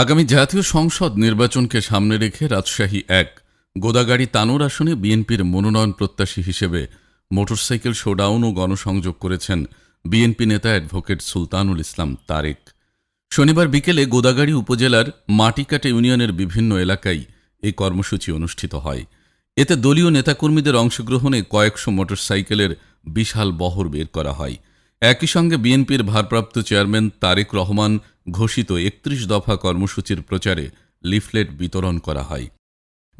আগামী জাতীয় সংসদ নির্বাচনকে সামনে রেখে রাজশাহী এক, গোদাগাড়ি তানোর আসনে বিএনপির মনোনয়ন প্রত্যাশী হিসেবে মোটরসাইকেল শোডাউন ও গণসংযোগ করেছেন বিএনপি নেতা অ্যাডভোকেট সুলতানুল ইসলাম তারেক। শনিবার বিকেলে গোদাগাড়ি উপজেলার মাটিকাটা ইউনিয়নের বিভিন্ন এলাকায় এই কর্মসূচি অনুষ্ঠিত হয়। এতে দলীয় নেতাকর্মীদের অংশগ্রহণে কয়েকশো মোটরসাইকেলের বিশাল বহর বের করা হয়। একই সঙ্গে বিএনপির ভারপ্রাপ্ত চেয়ারম্যান তারেক রহমান ঘোষিত একত্রিশ দফা কর্মসূচির প্রচারে লিফলেট বিতরণ করা হয়।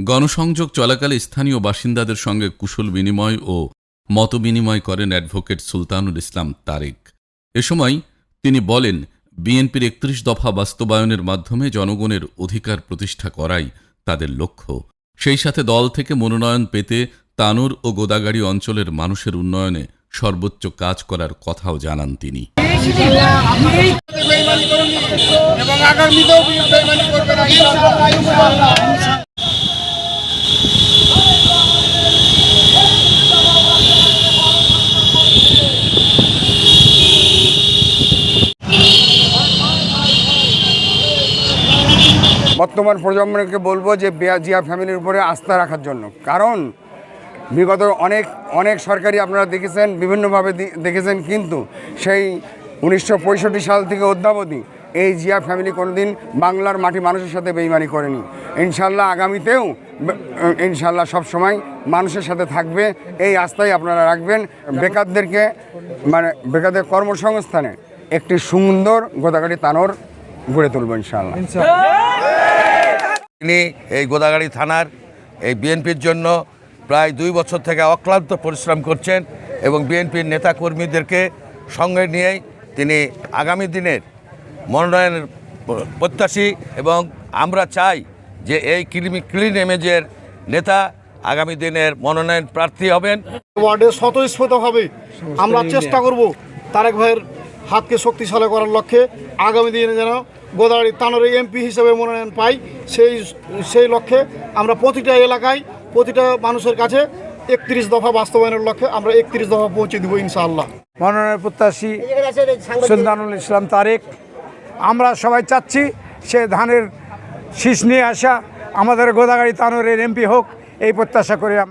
গণসংযোগ চলাকালে স্থানীয় বাসিন্দাদের সঙ্গে কুশল বিনিময় ও মতবিনিময় করেন অ্যাডভোকেট সুলতানুল ইসলাম তারেক। এ সময় তিনি বলেন, বিএনপির একত্রিশ দফা বাস্তবায়নের মাধ্যমে জনগণের অধিকার প্রতিষ্ঠা করাই তাদের লক্ষ্য। সেই সাথে দল থেকে মনোনয়ন পেতে তানুর ও গোদাগাড়ি অঞ্চলের মানুষের উন্নয়নে সর্বোচ্চ কাজ করার কথাও জানান তিনি। বর্তমান প্রজন্মকে বলব যে জিয়া ফ্যামিলির উপরে আস্থা রাখার জন্য। কারণ বিগত অনেক অনেক সরকারি আপনারা দেখেছেন, বিভিন্নভাবে দেখেছেন, কিন্তু সেই উনিশশো পঁয়ষট্টি সাল থেকে অদ্যাবধি এই জিয়া ফ্যামিলি কোনোদিন বাংলার মাটি মানুষের সাথে বেইমানি করেনি। ইনশাল্লাহ আগামীতেও ইনশাল্লাহ সবসময় মানুষের সাথে থাকবে। এই আস্থাই আপনারা রাখবেন। বেকারদেরকে মানে বেকারদের কর্মসংস্থানে একটি সুন্দর গোদাগাড়ি তানোর গড়ে তুলব ইনশাল্লাহ তিনি এই গোদাগাড়ি থানার, এই বিএনপির জন্য প্রায় দুই বছর থেকে অক্লান্ত পরিশ্রম করছেন এবং বিএনপির নেতাকর্মীদেরকে সঙ্গে নিয়েই তিনি আগামী দিনের মনোনয়নের প্রত্যাশী এবং আমরা চাই যে এই ক্লিন ক্লিন ইমেজের নেতা আগামী দিনের মনোনয়ন প্রার্থী হবেন। ওয়ার্ডে স্বতঃস্ফূর্তভাবে আমরা চেষ্টা করব তারেক ভাইয়ের হাতকে শক্তিশালী করার লক্ষ্যে আগামী দিনে যেন গোদাগাড়ি তানোরে এমপি হিসেবে মনোনয়ন পাই সেই সেই লক্ষ্যে আমরা প্রতিটা এলাকায় প্রতিটা মানুষের কাছে একত্রিশ দফা বাস্তবায়নের লক্ষ্যে আমরা একত্রিশ দফা পৌঁছে দেবো ইনশাআল্লাহ। মনোনয়ন প্রত্যাশী সুলতানুল ইসলাম তারেক। আমরা সবাই চাচ্ছি সে ধানের শীষ নিয়ে আসা আমাদের গোদাগাড়ি তানোরের এমপি হোক এই প্রত্যাশা করে